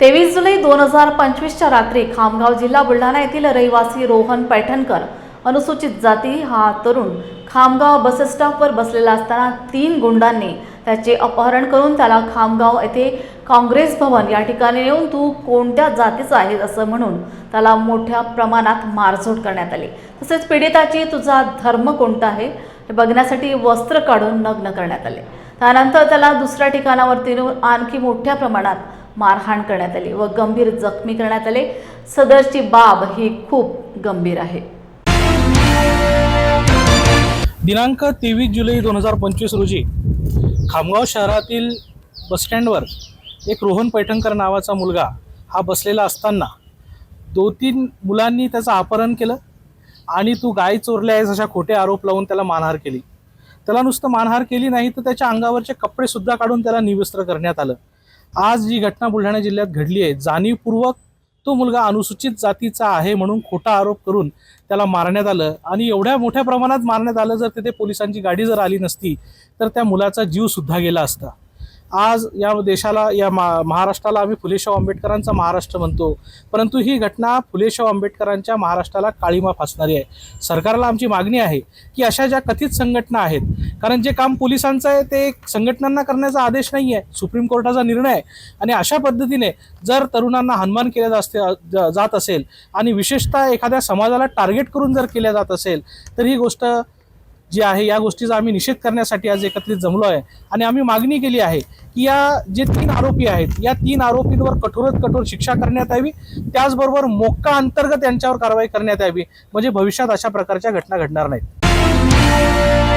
तेवीस जुलै दोन हजार पंचवीसच्या रात्री खामगाव जिल्हा बुलढाणा येथील रहिवासी रोहन पैठणकर अनुसूचित जाती हा तरुण खामगाव बसस्टॉपवर बसलेला असताना तीन गुंडांनी त्याचे अपहरण करून त्याला खामगाव येथे काँग्रेस भवन या ठिकाणी येऊन तू कोणत्या जातीचा आहेस असं म्हणून त्याला मोठ्या प्रमाणात मारझोड करण्यात आली. तसेच पीडिताची तुझा धर्म कोणता आहे हे बघण्यासाठी वस्त्र काढून नग्न करण्यात आले. त्यानंतर त्याला दुसऱ्या ठिकाणावरती नेऊन आणखी मोठ्या प्रमाणात मारहाण करण्यात आली व गंभीर जखमी करण्यात आले. सदरची बाब ही खूप गंभीर आहे. दिनांक तेवीस जुलै दोन हजार पंचवीस रोजी खामगाव शहरातील बसस्टँडवर एक रोहन पैठणकर नावाचा मुलगा हा बसलेला असताना दोन तीन मुलांनी त्याचं अपहरण केलं आणि तू गाय चोरले आहेस अशा खोटे आरोप लावून त्याला मानहार केली. त्याला नुसतं मानहार केली नाही तर त्याच्या अंगावरचे कपडेसुद्धा काढून त्याला निवस्त्र करण्यात आलं. आज जी घटना बुलढाणा जिल्ह्यात घडली आहे जाणीवपूर्वक तो मुलगा अनुसूचित जातीचा आहे म्हणून खोटा आरोप करून त्याला मारण्यात आलं. आणि एवढ्या मोठ्या प्रमाणात मारण्यात आलं जर तिथे पोलिसांची गाडी जर आली नसती तर त्या मुलाचा जीव सुद्धा गेला असता. आज या देशाला या मा महाराष्ट्राला आम्ही फुलेशाव आंबेडकरांचा महाराष्ट्र म्हणतो. परंतु ही घटना फुलेशाव आंबेडकरांच्या महाराष्ट्राला काळीमा फासणारी आहे. सरकारला आमची मागणी आहे की अशा ज्या कथित संघटना आहेत कारण जे काम पोलिसांचं आहे ते संघटनांना करण्याचा आदेश नाही आहे सुप्रीम कोर्टाचा निर्णय आहे. आणि अशा पद्धतीने जर तरुणांना हनुमान केल्या जास्त जात असेल आणि विशेषतः एखाद्या समाजाला टार्गेट करून जर केल्या जात असेल तर ही गोष्ट जी आहे या गोष्टीचा आम्ही निषेध करण्यासाठी आज एकत्रित जमलो आहे आणि आम्ही मागणी केली आहे की या जे तीन आरोपी आहेत या तीन आरोपींवर कठोरात कठोर शिक्षा करण्यात यावी. त्याचबरोबर मोक्का अंतर्गत यांच्यावर कारवाई करण्यात यावी. म्हणजे भविष्यात अशा प्रकारच्या घटना घडणार नाहीत.